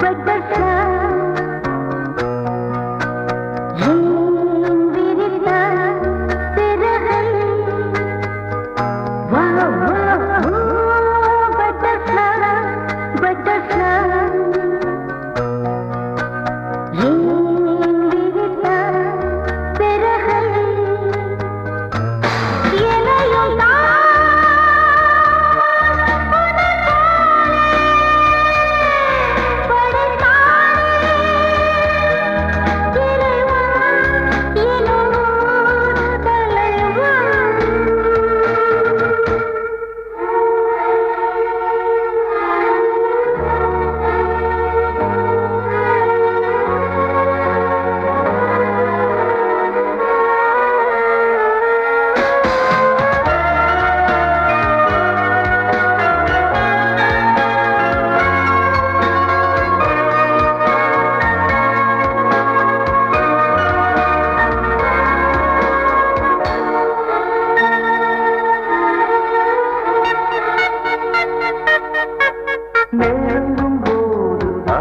but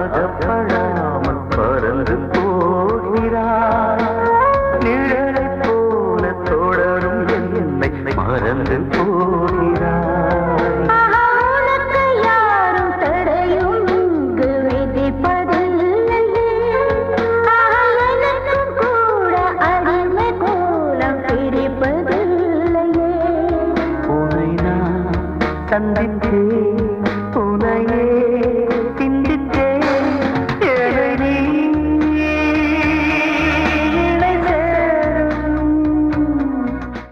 போது அகப்படாமல் பறந்து போகிறாய் நிழலைப் போல தொடரும் என்னை மறந்து உனக்கு யாரும் தடையும் இங்கு விதிப்பதில்லையே. எனக்கும் கூட அடிமை கோலம் நான் சந்தித்தேன் உனையே